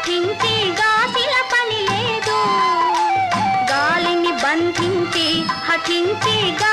తలపించి గాసిల పని లేదు. గాలిని బంధించి హఠించి గా